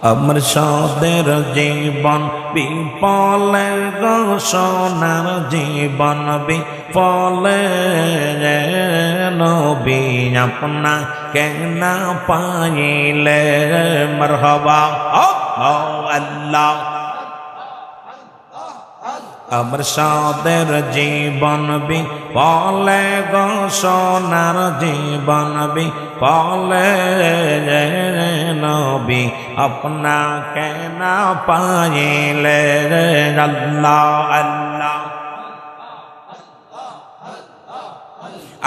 আমার সাদের জীবন বিপলে সোনার জীবন বিপলে নবী আপনা কেনা পাইলে মরহবা আল্লাহ আমার সাদের জীবন বি পলে গো সোনার জীবন বি পলে নবী আপনা কেন পাইলে আল্লাহ আল্লাহ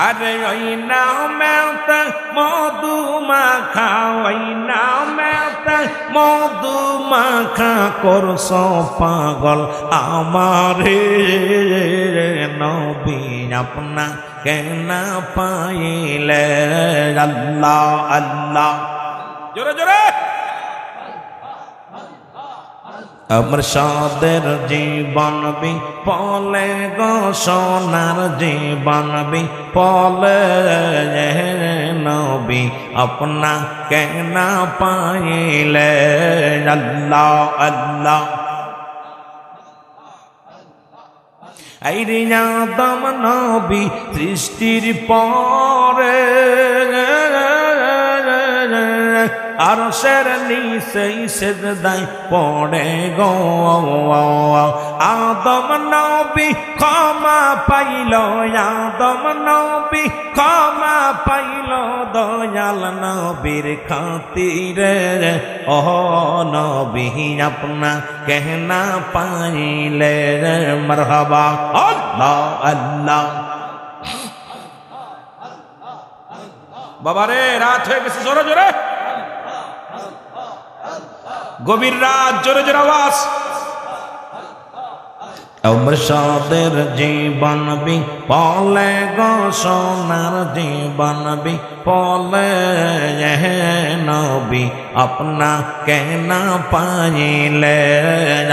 আরে ওই নামেতে মধু মাখা ওই নামেতে মধু মাখা করস পাগল, আমারে নবী আপনা কেন পাইলে? আল্লাহ আল্লাহ। জোরে জোরে। আমার সাদের জীবন বি পলে গো, সোনার জীবন বি পলে নবী আপনা কেন পাইলে? আল্লাহ আল্লাহ। আইরিয়া দম নবী সৃষ্টির পরে আর সের নিচেই সেজদাই পড়ে গো আদম নবী ক্ষমা পাইল, আদম নবী ক্ষমা পাইল, দয়াল নবীর খাতিরে। ও নবী আপনা কেহনা পাইলে মরহবা। আল্লাহ আল্লাহ। বাবারে, রাত হয়ে গেছে, জোরে জোরে। গভীর রাত, জোরে জোরে আওয়াজ। আমার সাদের জীবন বি পলে গো, সোনার জীবন বি পলে নবী আপনা কেনা পাইলে,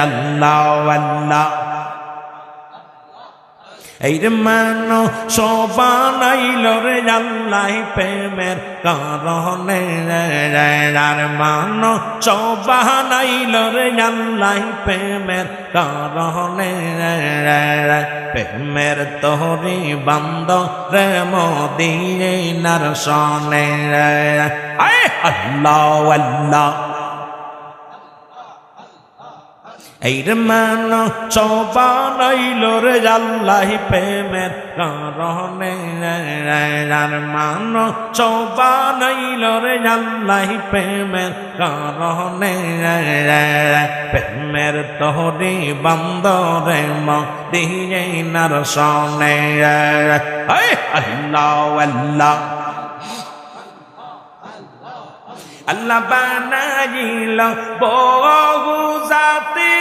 আল্লাহ আল্লাহ। এই রে মানো সবানাইল রে আল্লাহ প্রেমের কারণে। আর মানো সবানাইল রে আল্লাহ প্রেমের কারণে। প্রেমের তোহরি বন্ধ রে মোদিয়ে নার সনে আল্লাহ আল্লাহ। এই রে মান চবানাইল রে আল্লাহ প্রেমের কারণে। আর মান চবানাইল রে আল্লাহ প্রেমের কারণে। প্রেমের তোহরি বন্দরে মদিয়ে নার সনে আল্লাহ আল্লাহ। আল্লাহ বানাইল বহু জাতি।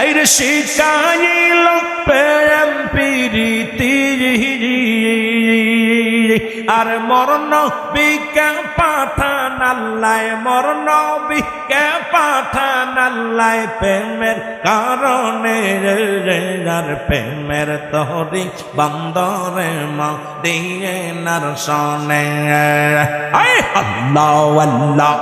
শিকাইল শিখাইল আর মরণ বিজ্ঞান পাঠান আল্লাহ, মরণ বিজ্ঞান পাঠান আল্লাহ। প্রেমের কারণে আর প্রেমের তহরি বন্দরে মিয়ে নার সনে আল্লাহ আল্লাহ।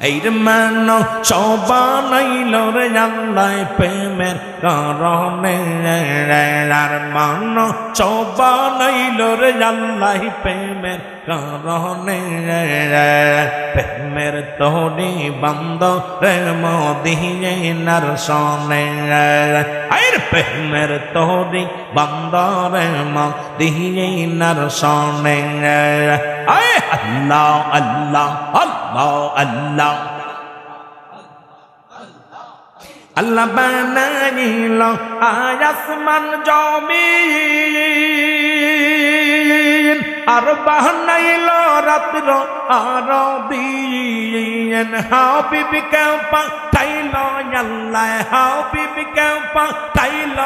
এই মান সবানাইল রে আল্লাহ প্রেমের কারণে আর মান সবানাইল রে আল্লাহ প্রেমের কারণে প্রেমের তোহরি বন্ধ রে মদিয়ে নার সনে আইর প্রেমের তোহরি বন্ধ রে মদিয়ে নার সনে আয় আল্লাহ আল্লাহ আল্লাহ। আল্লাহ বানাইল আয়াসমান জমিন। আর বানাইল রাত্র আর দিন হাবিবিকে পাঠাইল আল্লাহ হাবিবিকে পাঠাইল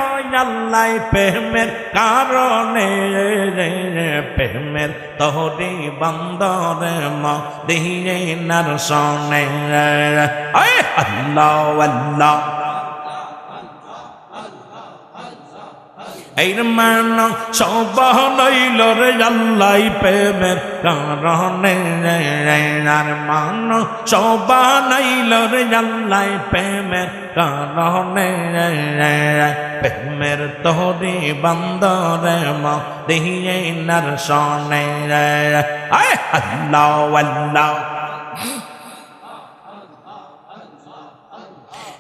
আল্লাহ, প্রেমের কারণে প্রেমের তোহরি বন্দরে মা দিয়ে নার সনে আল্লাহ আল্লাহ। এর মান সবাহ নইল রে আল্লাহ প্রেমের কারণে আর মান সবাহ নইল রে আল্লাহ প্রেমের কারণে প্রেমের তোরে বন্দরে মা দিয়ে নার সনে আয় আল্লাহ আল্লাহ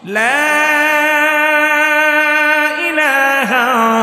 لا إله